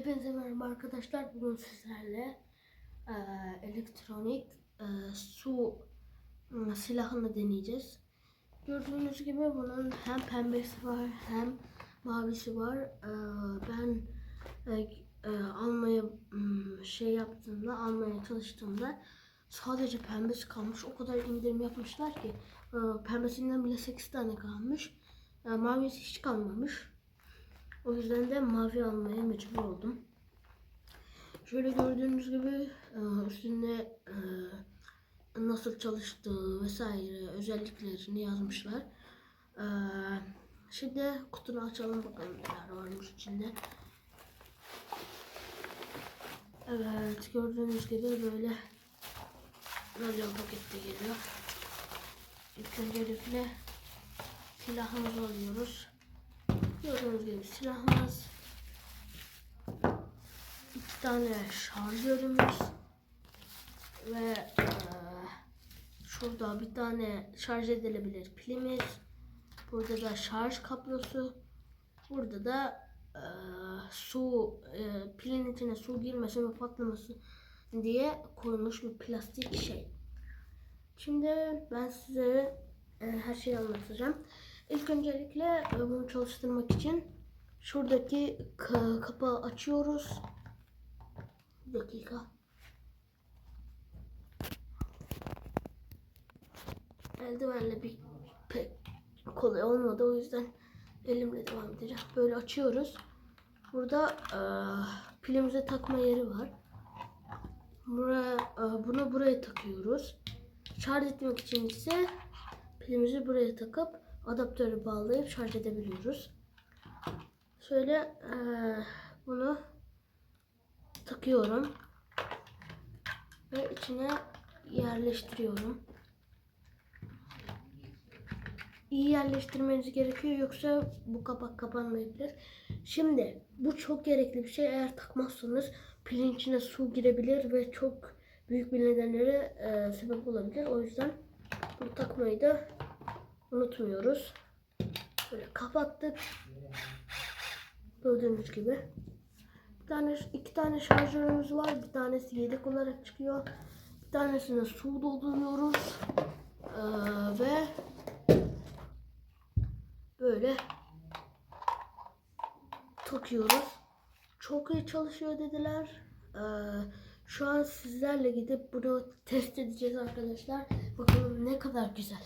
Hepinize merhaba arkadaşlar. Bugün sizlerle e, elektronik e, su silahını deneyeceğiz. Gördüğünüz gibi bunun hem pembesi var hem mavisi var. E, ben e, e, almaya şey yaptığımda, almaya çalıştığımda sadece pembesi kalmış. O kadar indirim yapmışlar ki e, pembesinden bile 8 tane kalmış. E, mavisi hiç kalmamış. O yüzden de mavi almaya mecbur oldum. Şöyle gördüğünüz gibi e, üstünde e, nasıl çalıştığı vesaire özelliklerini yazmışlar. E, Şimdi kutunu açalım bakalım neler varmış içinde. Evet gördüğünüz gibi böyle radyo pakette geliyor. İlk öncelikle silahımızı alıyoruz. Gördüğünüz gibi silahımız. iki tane şarjörümüz. Ve eee, şurada bir tane şarj edilebilir pilimiz. Burada da şarj kablosu. Burada da eee, su eee, pilin içine su girmesin ve patlaması diye koyulmuş bir plastik şey. Şimdi ben size e, her şeyi anlatacağım. İlk öncelikle e, bunu çalıştırmak için şuradaki ka- kapağı açıyoruz. Bir dakika. Eldivenle bir pek kolay olmadı o yüzden elimle devam edeceğim. Böyle açıyoruz. Burada e, pilimize takma yeri var. Buraya, e, bunu buraya takıyoruz. Şarj etmek için ise pilimizi buraya takıp adaptörü bağlayıp şarj edebiliyoruz. Şöyle eee, bunu takıyorum ve içine yerleştiriyorum. İyi yerleştirmeniz gerekiyor yoksa bu kapak kapanmayabilir. Şimdi bu çok gerekli bir şey. Eğer takmazsanız pilin içine su girebilir ve çok büyük bir nedenlere eee, sebep olabilir. O yüzden bunu takmayı da unutmuyoruz. Böyle kapattık. Gördüğünüz gibi. Bir tane, iki tane şarjörümüz var. Bir tanesi yedek olarak çıkıyor. Bir tanesine su dolduruyoruz. Ee, ve böyle takıyoruz. Çok iyi çalışıyor dediler. Ee, şu an sizlerle gidip bunu test edeceğiz arkadaşlar. Bakalım ne kadar güzel.